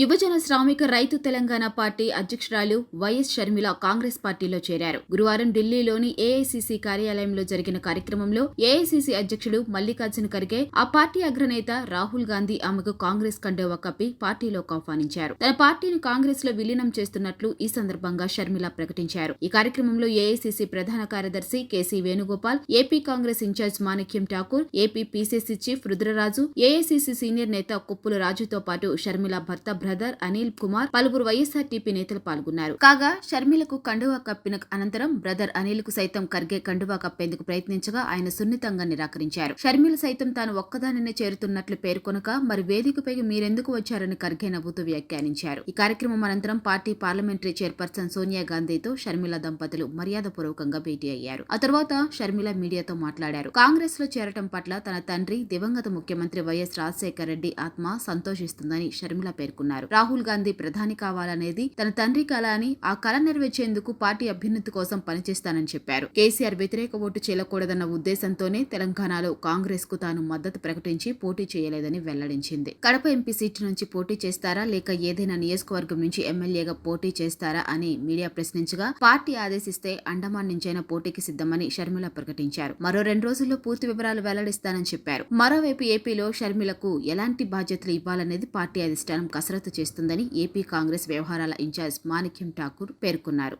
యువజన శ్రామిక రైతు తెలంగాణ పార్టీ అధ్యక్షురాలు వైఎస్ షర్మిల కాంగ్రెస్ పార్టీలో చేరారు. గురువారం ఢిల్లీలోని ఏఐసిసి కార్యాలయంలో జరిగిన కార్యక్రమంలో ఏఐసిసి అధ్యక్షుడు మల్లికార్జున ఖర్గే ఆ పార్టీ అగ్రనేత రాహుల్ గాంధీ ఆమెకు కాంగ్రెస్ కండోవా కప్పి పార్టీలోకి ఆహ్వానించారు. తన పార్టీని కాంగ్రెస్లో విలీనం చేస్తున్నట్లు ఈ సందర్భంగా షర్మిల ప్రకటించారు. ఈ కార్యక్రమంలో ఏఐసిసి ప్రధాన కార్యదర్శి KC Venugopal AP Congress in charge Manickam Tagore AP PCC chief Rudraraju AICC senior నేత కుప్పుల రాజుతో పాటు షర్మిల భర్త బ్రదర్ అనిల్ కుమార్ పలువురు వైఎస్ఆర్టీపీ నేతలు పాల్గొన్నారు. కాగా షర్మిలకు కండువా కప్పిన అనంతరం బ్రదర్ అనిల్కు సైతం ఖర్గే కండువా కప్పేందుకు ప్రయత్నించగా ఆయన సున్నితంగా నిరాకరించారు. షర్మిల సైతం తాను ఒక్కదానినే చేరుతున్నట్లు పేర్కొనక మరి వేదికపై మీరెందుకు వచ్చారని ఖర్గే నవ్వుతూ వ్యాఖ్యానించారు. ఈ కార్యక్రమం అనంతరం పార్టీ పార్లమెంటరీ చైర్పర్సన్ సోనియా గాంధీతో షర్మిల దంపతులు మర్యాదపూర్వకంగా భేటీ అయ్యారు. ఆ తర్వాత షర్మిల మీడియాతో మాట్లాడారు. కాంగ్రెస్లో చేరటం పట్ల తన తండ్రి దివంగత ముఖ్యమంత్రి వైఎస్ రాజశేఖర రెడ్డి ఆత్మ సంతోషిస్తుందని షర్మిల పేర్కొన్నారు. రాహుల్ గాంధీ ప్రధాని కావాలనేది తన తండ్రి కల అని ఆ కల నెరవేర్చేందుకు పార్టీ అభ్యున్నతి కోసం పనిచేస్తానని చెప్పారు. కేసీఆర్ వ్యతిరేక ఓటు చేయకూడదన్న ఉద్దేశంతోనే తెలంగాణలో కాంగ్రెస్కు తాను మద్దతు ప్రకటించి పోటీ చేయలేదని వెల్లడించింది. కడప ఎంపీ సీటు నుంచి పోటీ చేస్తారా? లేక ఏదైనా నియోజకవర్గం నుంచి ఎమ్మెల్యేగా పోటీ చేస్తారా? అని మీడియా ప్రశ్నించగా పార్టీ ఆదేశిస్తే అండమాన్ నుంచైనా పోటీకి సిద్ధమని షర్మిల ప్రకటించారు. మరో రెండు రోజుల్లో పూర్తి వివరాలు వెల్లడిస్తానని చెప్పారు. మరోవైపు ఏపీలో షర్మిలకు ఎలాంటి బాధ్యతలు ఇవ్వాలనేది పార్టీ అధిష్టానం కసరత్తు చేస్తుందని ఏపీ కాంగ్రెస్ వ్యవహారాల ఇన్ఛార్జ్ మాణిక్యం ఠాకూర్ పేర్కొన్నారు.